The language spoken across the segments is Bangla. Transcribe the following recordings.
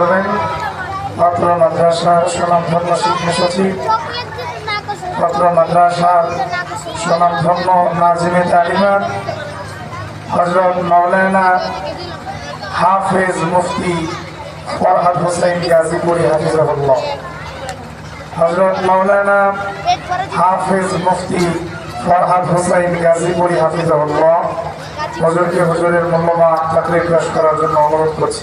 করবেন অত্র মাদ্রাসার স্বনামধন্য শিক্ষা সচিব। অত্র মাদ্রাসার স্বনামধন্য নাজিমে তালিমাত হজরত মৌলানা হাফেজ মুফতি ফরহাদ হোসেন গাজীপুরি হাফিজাহুল্লাহ। হজরত মৌলানা হাফেজ মুফতি ফরহাদ হোসেন গাজীপুরি হাফিজাহুল্লাহ। হজরতকে হজরের মূল্যবান চাকরি পেশ করার জন্য অনুরোধ করছি।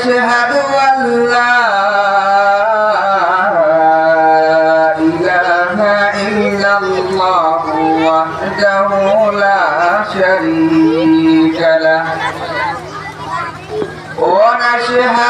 ونشهد أن لا إله إلا الله وحده لا شريك له. ونشهد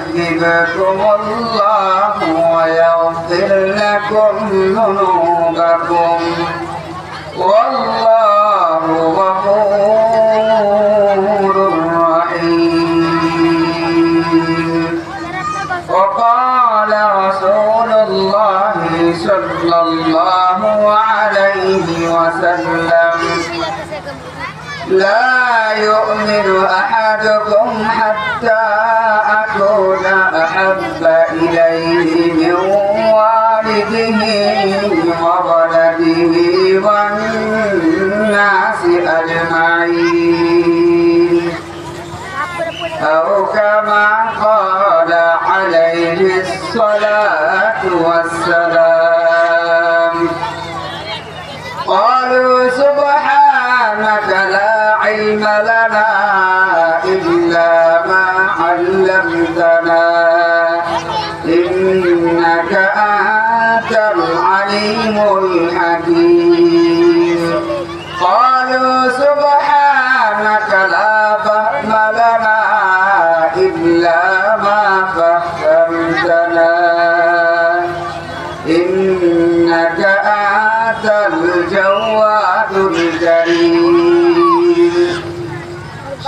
الله ويغفر لكم ذنوبكم. والله غفور رحيم. وقال رسول الله صلى الله عليه وسلم لا يؤمن أحدكم حتى أكون أحب إليه من والده وولده والناس أجمعين. أو كما قال عليه الصلاة والسلام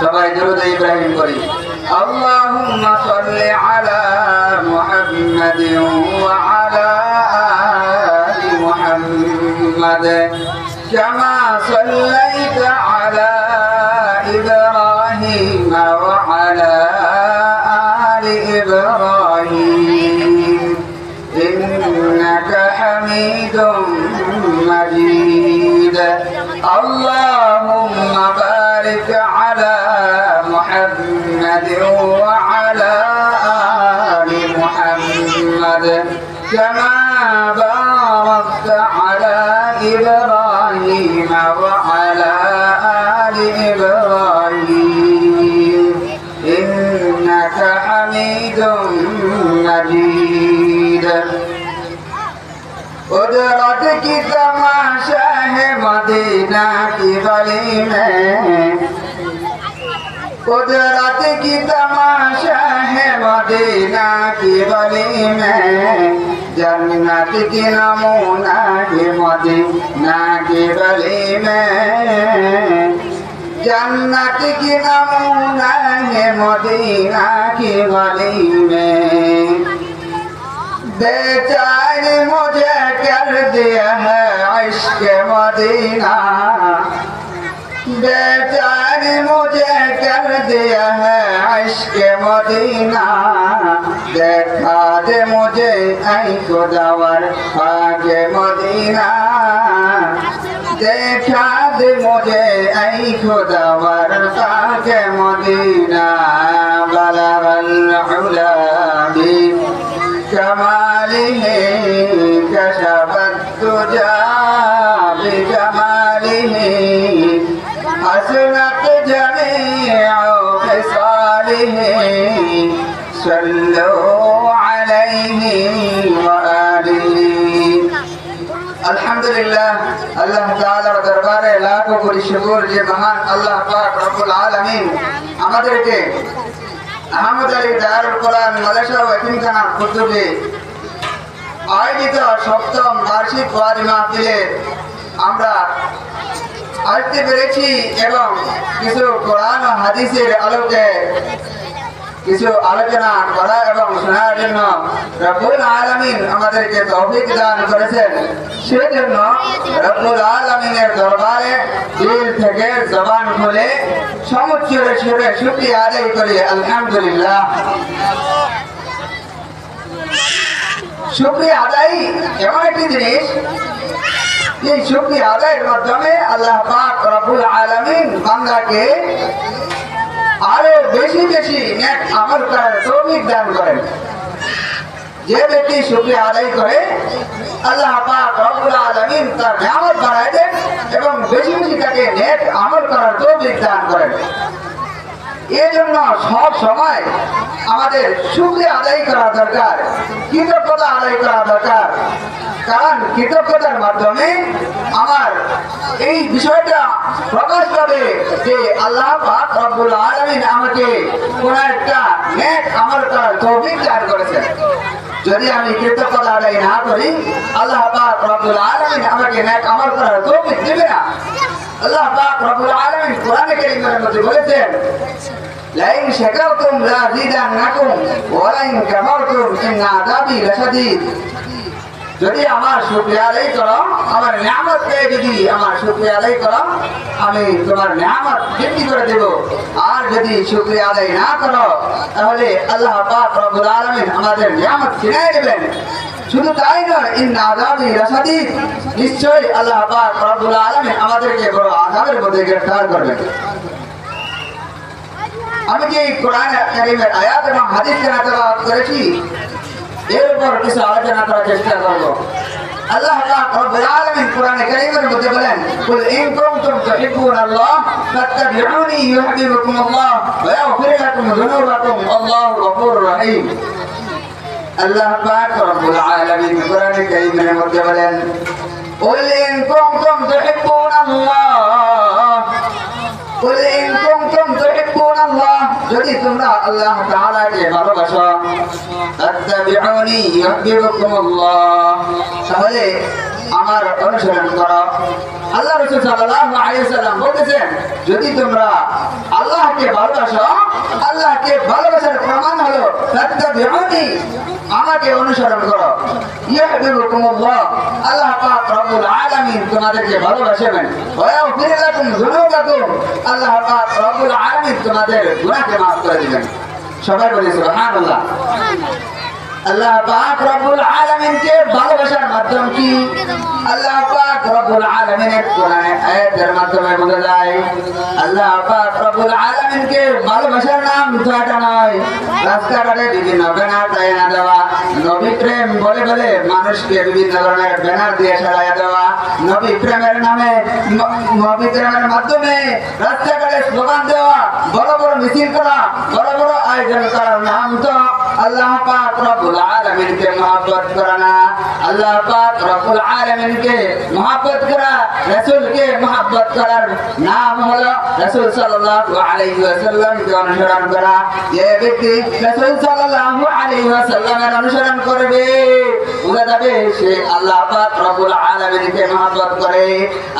সবাই দরুদ اللهم صل على محمد وعلى آل محمد كما صليت كما باركت على إبراهيم وعلى آل إبراهيم إنك حميد مجيد قدرت کی تماشا ہے مدینہ کی گلی میں قدرت کی تماشا ہے مدینہ کی گلی میں जन्नत की नमूना है मदीना की गली में जन्नत की नमूना है मदीना की गली में बेचैन मुझे कर दिया है इश्क मदीना بیچار مجھے کر دیا ہے عشق مدینہ۔ دیکھا دے مجھے اے خداور آگ مدینہ۔ دیکھا دے مجھے اے خداور آگ مدینہ۔ بلغ العلا بھی حسنت جميع خصاله صلوا عليه وآله আলহামদুলিল্লাহ আল্লাহ তাআলার দরবারে লাখো কোটি শুকর যে মহান আল্লাহ পাক রব্বুল আলামিন আমাদেরকে আহমদ আলী দারুল কোরআন মাদ্রাসা ও এতিমখানার উদ্যোগে আয়োজিত সপ্তম বার্ষিক ওয়ারি মাহফিলে আমরা আসতে পেরেছি এবং কিছু কোরআন হাদিসের আলোকে, কিছু আলোচনা করা এবং শোনার জন্য রব্বুল আলমিন আমাদেরকে তৌফিক দান করেছেন। সেজন্য রব্বুল আলমিনের দরবারে দিল থেকে জবান খুলে সমুচ্চরে সুরে শুক্রিয়া আদায় করি, আলহামদুলিল্লাহ। শুক্রিয়া আদায় এমন একটি জিনিস এই শুক্রিয়া আদায়ের মাধ্যমে আল্লাহ পাক রব্বুল আলমিন বান্দাকে আরও বেশি বেশি নেক আমল করার তৌফিক দান করেন। যে ব্যক্তি শুকরিয়া আদায় করে, আল্লাহ পাক রব্বুল আলামিন তার নিয়ামত বাড়ায় দেন এবং বেশি বেশি তাকে নেক আমল করার তৌফিক দান করেন। এই জন্য সব সময় আমাদের শুক্রিয়া আদায় করা দরকার, কৃতজ্ঞতা আদায় করা দরকার। কারণ কৃতজ্ঞতার মাধ্যমে আমার এই বিষয়টা প্রকাশ পাবে যে আল্লাহ পাক রব্বুল আলামিন আমাকে কোন একটা নেক আমল করার দান করেছেন। যদি আমি কৃতজ্ঞতা আদায় না করি, আল্লাহ পাক রব্বুল আলামিন আমাকে নেক আমল করার তৌফিক দেবে না। আল্লাহ পাক রব্বুল আলামিন কোরআনে কারীমের মধ্যে বলেছেন লা জিদান্নাকুম ওয়া লাইন কাফারতুম ইন আযাবি লাশাদীদ। যদি আমার শুকরিয়া করো, আমার নিয়ামত পেয়ে যদি আমার শুকরিয়া করো, আমি তোমার নিয়ামত বৃদ্ধি করে দেব। আর যদি শুকরিয়া আদায় না করো, তাহলে আল্লাহ পাক রব্বুল আলামিন আমাদের নিয়ামত ছিনিয়ে নেবেন শুধু তাই নয় ইন আযাবি লাশাদীদ। নিশ্চয়ই আল্লাহ পাক রব্বুল আলামিন আমাদেরকে বড় আযাবের মধ্যে গ্রেফতার করবেন। আমি যে কোরআন কারিমের আয়াত এবং হাদিস তেলাওয়াত করেছি? এরপর কিছু আলোচনা করার চেষ্টা করব। আল্লাহ রব্বুল আলামিন কোরআনে কারীমের মধ্যে বলেন, কুল ইন কুনতুম তুহিব্বুন আল্লাহ, ফাত্তাবিউনি ইউহিব্বুকুম আল্লাহ ওয়া ইয়াগফির লাকুম যুনুবাকুম, আল্লাহু গফুর রহিম। আল্লাহ পাক রব্বুল আলামিন কোরআনে কারীমের মধ্যে বলেন, কুল ইন কুনতুম তুহিব্বুন আল্লাহ আল্লাহ যদি তোমরা আল্লাহ তাআলাকে ভালোবাসো ফাত্তাবিউনি ইউহিব্বুকুমুল্লাহ। তাহলে আমার অনুসরণ করো। আল্লাহ রাসূল সাল্লাল্লাহু আলাইহি সাল্লাম বলেছেন যদি তোমরা আল্লাহকে ভালোবাসো, আল্লাহকে ভালোবাসার প্রমাণ হলো ফাত্তাবিউনি আমাকে অনুসরণ করো। ইয়াহবিবুকুমুল্লাহ, আল্লাহ পাক রব্বুল আলামিন তোমাদেরকে ভালোবাসবেন। ওয়া ইয়াগফির লাকুম যুনুবাকুম, আল্লাহ পাক রব্বুল আলামিন তোমাদের গুনাহকে মাফ করে দিবেন। সবাই বলি, সুবহানাল্লাহ। আল্লাহ পাক রব্বুল আলামিনকে ভালোবাসার মাধ্যম কি? আল্লাহ পাক রব্বুল আলামিনের কোরআনে আয়াতের মাধ্যমে বোঝা যায় আল্লাহ পাক রব্বুল আলামিনকে ভালোবাসার নাম মিথ্যাটা নয়। রাস্তাঘাটে বিভিন্ন ব্যানার টাইনা দেওয়া, নবী প্রেম বলে বলে মানুষকে বিভিন্ন ধরনের ব্যানার দিয়ে সারাইয়া দেওয়া, নবী প্রেমের নামে নবী প্রেমের মাধ্যমে রাস্তাঘাটে স্লোগান দেওয়া, বড় বড় মিছিল করা, বড় বড় আয়োজন করার নাম তো আল্লাহ পাক রব্বুল আলামিনকে মহব্বত করা না আল্লাহ পাক রব্বুল আলামিনকে মহব্বত করা রাসূলকে মহব্বত করার নাম হলো রাসূল সাল্লাল্লাহু আলাইহি ওয়াসাল্লামকে অনুসরণ করা যে ব্যক্তি রাসূল সাল্লাল্লাহু আলাইহি ওয়াসাল্লামের অনুসরণ করবে বোঝা যাবে সে আল্লাহ পাক রব্বুল আলামিনকে মহব্বত করে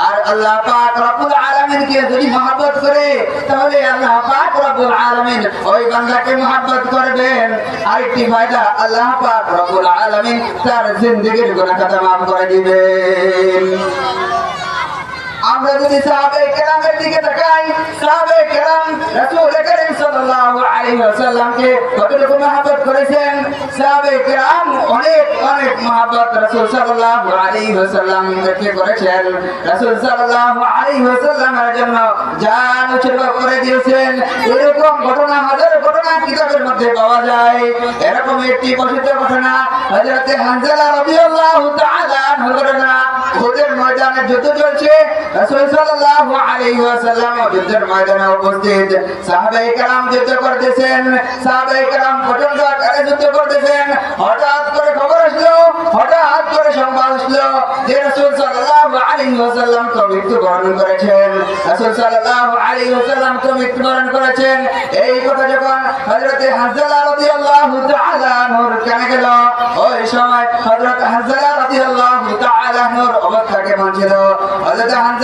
আর আল্লাহ পাক রব্বুল আলামিনকে যদি মহব্বত করে তাহলে আল্লাহ পাক রব্বুল আলামিন ওই বান্দাকে মহব্বত করবেন আরেকটি ফায়দা আল্লাহ পাক রব্বুল আলামিন তার জিন্দেগীর গুনাহ মাফ করে দিবেন। আমরা যদি সাহাবে কেরামের দিকে তাকাই, সাহাবে কেরাম রাসূল করিম সাল্লাল্লাহু আলাইহি ওয়াসাল্লামকে কতটুকু মহব্বত করেছেন? সাহাবে কেরাম অনেক অনেক মহব্বত রাসূল সাল্লাল্লাহু আলাইহি ওয়াসাল্লামকে করেছেন। রাসূল সাল্লাল্লাহু আলাইহি ওয়াসাল্লামের জন্য জান উৎসর্গ করে দিয়েছেন। এরকম ঘটনা, হাজার ঘটনা কিতাবের মধ্যে পাওয়া যায়। এরকম একটি প্রসিদ্ধ ঘটনা হযরত হানজালা রাদিয়াল্লাহু তাআলা ঘটনা। ওদের ময়দানে যুদ্ধ চলছে। মৃত্যুবরণ করেছেন। এই কথা যখন হযরত হানজালা রাদিয়াল্লাহু গেল, ওই সময় হযরত হানজালা রাদিয়াল্লাহু তাআলা আনহুর অবস্থা কেমন হযরত আনহু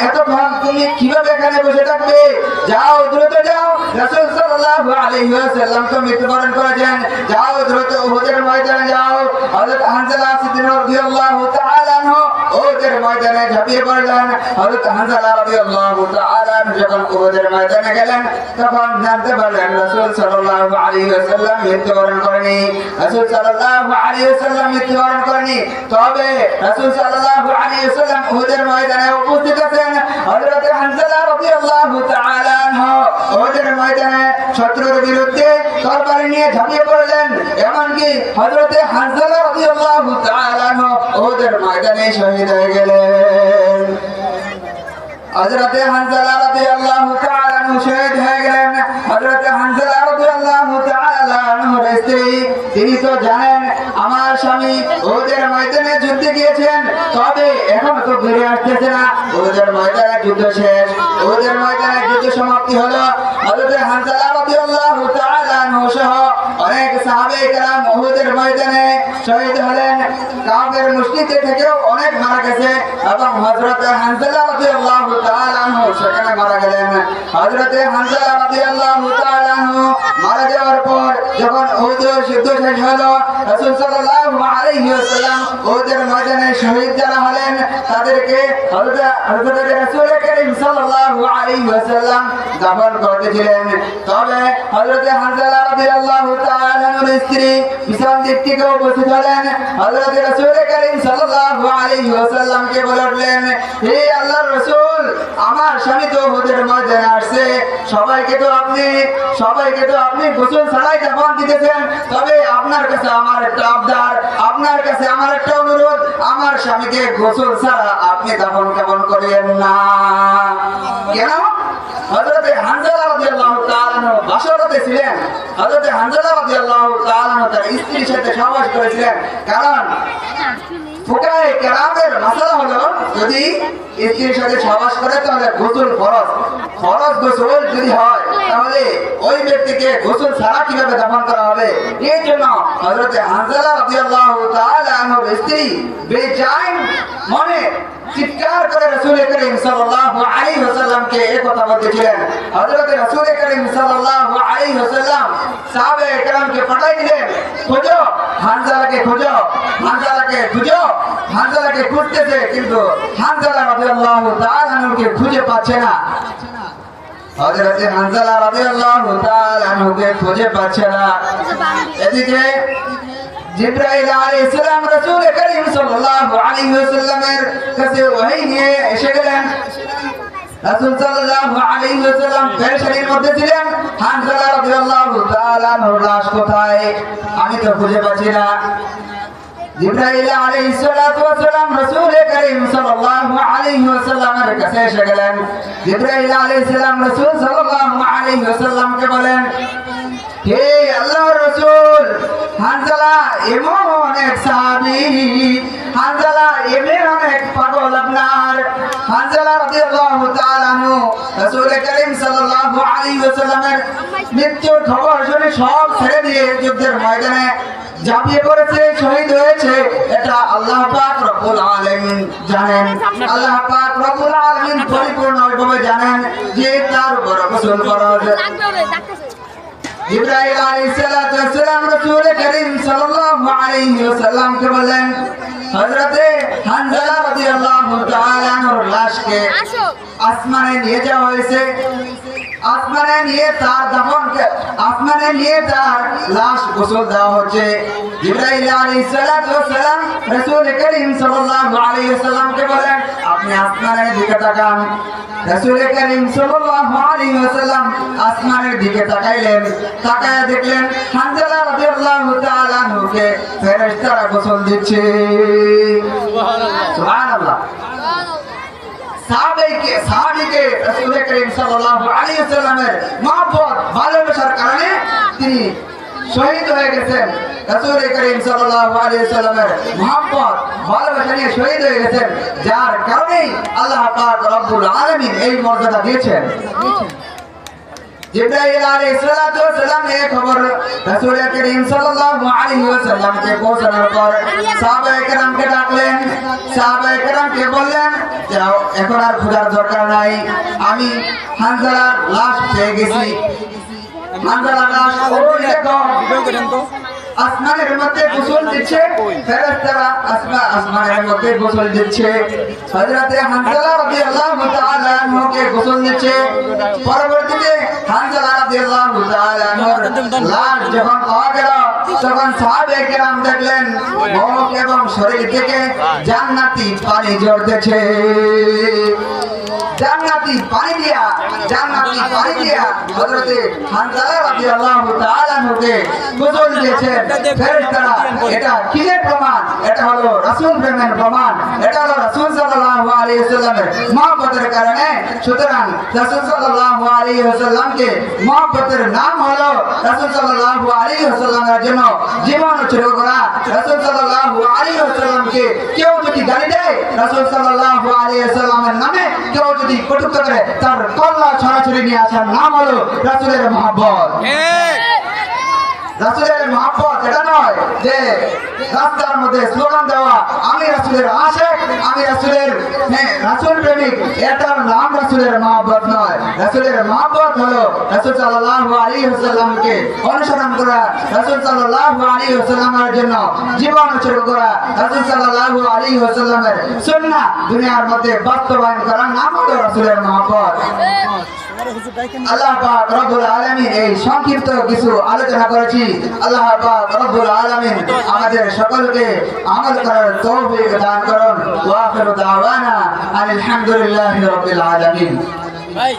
এতক্ষণ তুমি কীভাবে এখানে বসে থাকবে? যাও, দ্রুত যাও। রাসূল সাল্লাল্লাহু আলাইহি ওয়াসাল্লাম তো মৃত্যুবরণ করেছেন। যাও, দ্রুত উহুদের ময়দানে যাও। হযরত হানজালা সিদ্দিক রাদিয়াল্লাহু তাআলা আনহু উহুদের ময়দানে ঝাঁপিয়ে পড়লেন। হযরত হানজালা রাদিয়াল্লাহু তাআলা যখন উহুদের ময়দানে গেলেন, তখন জানতে পারলেন রাসূল সাল্লাল্লাহু আলাইহি ওয়াসাল্লাম মৃত্যুবরণ করেনি। রাসূল সাল্লাল্লাহু আলাইহি ওয়াসাল্লাম মৃত্যুবরণ করেনি। তবে রাসূল সাল্লাল্লাহু আলাইহি ওয়াসাল্লাম উহুদের ময়দানে উপস্থিত আছেন। হযরত হানজালা রাদিয়াল্লাহু তাআলা উহুদের ময়দানে শত্রুর বিরুদ্ধে তরবারি নিয়ে ঝাঁপিয়ে পড়লেন। এমনকি হযরত হানজালা রাদিয়াল্লাহু তাআলা উহুদের ময়দানে শহীদ হয়ে গেলেন। হজরতে হানজালা তাআলা আনহু শহীদ হয়ে গেলেন। হজরতে হানজালা তাআলা আনহুর স্ত্রী তিনি তো জানেন আমার স্বামী ওদের ময়দানে যুদ্ধে গিয়েছেন। তবে এখনও তো ফিরে আসতেছে না। ওদের ময়দানে যুদ্ধ শেষ। ওদের ময়দানে যুদ্ধ সমাপ্তি হলো। অনেক ময়দানে শহীদ হলেন। থেকেও অনেক মারা গেছে এবং সেখানে মারা গেলেন। রাদিয়াল্লাহু তাআলা আনহু মারা যাওয়ার পর যখন যুদ্ধ শেষ হলো আমার স্বামী তো উহুদের ময়দানে আসছে। সবাইকে তো আপনি, সবাইকে তো আপনি গোসল ছাড়াই জাপান দিতেছেন, তবে আপনার কাছে আমার একটা আবদার, আপনার কাছে আমার একটা অনুরোধ, আমার স্বামীকে গোসল ছাড়া আপনি দাফন কেমন করেন না। কেন? হজরতে হানজালা রাদিয়াল্লাহু তাআলা বাসরতে ছিলেন। হযরতে হানজালা রাদিয়াল্লাহু তাআলা তার স্ত্রীর সাথে সহবাস করেছিলেন। কারণ ফুকায়ে কেরামের মাসালা হলো, যদি স্ত্রীর সাথে সহবাস করে তাহলে গোসল ফরজ। ফরজ গোসল যদি হয়, তাহলে ওই ব্যক্তিকে গোসল ছাড়া কীভাবে দাফন করা হবে? এই জন্য হযরত হানজালা রাদিয়াল্লাহু তাআলা আনহুর স্ত্রী বেজান মনে চিৎকার করে রাসূল করিম সাল্লাল্লাহু আলাইহি ওয়াসাল্লামকে এই কথা বলতেছিলেন হযরত رسول کریم صلی اللہ علیہ وسلم صحابہ اکرام کے پڑھائی دے خجو حنزلہ کے خجو حنزلہ کے خجو حنزلہ کے کھجتے سے কিন্তু حنزلہ رضی اللہ تعالیٰ عنہ کے خجے পাচ্ছে نا۔ حضرت حنزلہ رضی اللہ تعالیٰ عنہ کے خجے کھجے পাচ্ছে না এদিকে জিব্রাইল আলাইহিস সালাম রাসূল করিম সাল্লাল্লাহু আলাইহি ওয়াসাল্লামের কাছে ওহী নিয়ে এসে গেলেন রাসূল সাল্লাল্লাহু আলাইহি ওয়াসাল্লাম পেরেশানির মধ্যে ছিলেন। হানজালা রাদিয়াল্লাহু তাআলা লাশ কোথায়? আমি তো খুঁজে পাচ্ছি না। জিব্রাইল আলাইহিস সালাতু ওয়াস সালাম রাসূল করিম সাল্লাল্লাহু আলাইহি ওয়াসাল্লামের কাছে এসে গেলেন। জিব্রাইল আলাইহিস সালাম রাসূল সাল্লাল্লাহু আলাইহি ওয়াসাল্লামকে বলেন, হে আল্লাহর রাসূল হানজালা এমন এক সাহাবী হানজালা এমন অনেক পাগল আপনার। হানজালা সব ছেড়ে দিয়ে যুদ্ধের ময়দানে ঝাঁপিয়ে পড়েছে, শহীদ হয়েছে। এটা আল্লাহ পাক রব্বুল আলামিন জানেন। আল্লাহ পাক রব্বুল জানেন যে তার উপর গোসল ইব্রাহিম আলাইহিস সালাতু ওয়াস সালাম রাসূল করিম সাল্লাল্লাহু আলাইহি কে বলেন হযরতে হানজালা রাদিয়াল্লাহু তাআলা আনহুর লাশকে আসমানে নিয়ে যাওয়া হয়েছে। আসমানে নিয়ে তার দাফনকে আসমানে নিয়ে তার লাশ গোসল দেওয়া হচ্ছে। আপনি আসমানের দিকে তাকান। রাসূল করিম সাল্লাল্লাহু আলাইহি আসমানের দিকে তাকাইলেন। দেখলেন হানজালা রাদিয়াল্লাহু দিচ্ছে। সুবহানাল্লাহ। সাহাবাইকে সাহাবীকে রাসূল করিম সাল্লাল্লাহু আলাইহি ওয়াসাল্লামের মহব্বত ভালোবাসার কারণে তিনি শহীদ হয়ে গেছেন রাসূল করিম সাল্লাল্লাহু আলাইহি ওয়াসাল্লামের মহব্বত ভালোবাসা নিয়ে শহীদ হয়ে গেছেন যার কারণেই আল্লাহ পাক রব্বুল আলামিন এই মর্যাদা দিয়েছেন জিব্রাইল আলাইহিস সালাতু ওয়াস সালাম এই খবর রাসূল করিম সাল্লাল্লাহু আলাইহি ওয়াসাল্লামকে পৌঁছানোর পর সাহাবায়ে কেরামকে ডাকলেন সাহাবায়ে কেরামকে বললেন যাও এখন আর খোঁজার দরকার নাই। আমি হানজালার লাশ পেয়ে গেছি। হানজালার লাশ দেখো আসমানের মধ্যে গোসল দিচ্ছে, ফেরেশতারা আসমান আসমানের মধ্যে গোসল দিচ্ছে। হযরতে হানজালা রাদিয়াল্লাহু তাআলা আনহুকে গোসল দিচ্ছে। পরবর্তীতে হানজালা রাদিয়াল্লাহু তাআলা আনহুর লাশ যখন পাওয়া গেল, তখন সাহাবে কেরাম দেখলেন মুখ এবং শরীর থেকে জান্নাতি পানি ঝরতেছে। জান্নাতি পানি দিয়া জান্নাতি পানি দিয়া হযরতে হানজালা রাদিয়াল্লাহু তাআলা আনহুকে গোসল দিয়েছেন। ফেরেশতারা এটা কিসের প্রমাণ? এটা হলো রাসূল প্রেমের প্রমাণ। এটা হলো রাসূল সাল্লাল্লাহু আলাইহি ওয়াসাল্লামের মহব্বতের কারণে। সুতরাং রাসূল সাল্লাল্লাহু আলাইহি ওয়াসাল্লামকে মহব্বতের নাম হলো রাসূল সাল্লাল্লাহু আলাইহি ওয়াসাল্লামের জন্য জীবন উৎসর্গ করা। রাসূল সাল্লাল্লাহু আলাইহি ওয়াসাল্লামকে কেউ যদি গালি দেয় রাসূল সাল্লাল্লাহু আলাইহি ওয়াসাল্লামের নামে কেউ যদি কটূক্তি করে তার কল্লা ছড়াছড়ি নিয়ে আসার নাম হলো রাসুলের মহব্বত। রাসূলের মহব্বত, এটা নয় যে রাস্তার মধ্যে স্লোগান দেওয়া, আমি রাসূলের আমি রাসূলের রাসূল প্রেমিক। এটার নাম রাসূলের মহব্বত নয়। রাসূলের মহব্বত হলো রাসূল সাল্লাল্লাহু আলাইহি ওয়াসাল্লামকে অনুসরণ করা, রাসূল সাল্লাল্লাহু আলাইহি ওয়াসাল্লামের জন্য জীবন উৎসর্গ করা, রাসূল সাল্লাল্লাহু আলাইহি ওয়াসাল্লামের সুন্নাহ দুনিয়ার মধ্যে বাস্তবায়ন করার নাম হলো রাসূলের মহব্বত। আল্লাহ পাক রব্বুল আলামিন এই সংক্ষিপ্ত কিছু আলোচনা করেছি। আল্লাহ পাক রব্বুল আলামিন আমাদের সকলকে আমল করার তৌফিক দান করুন। ওয়া আখিরু দাওয়ানা আলহামদুলিল্লাহি রাব্বিল আলামিন। ভাই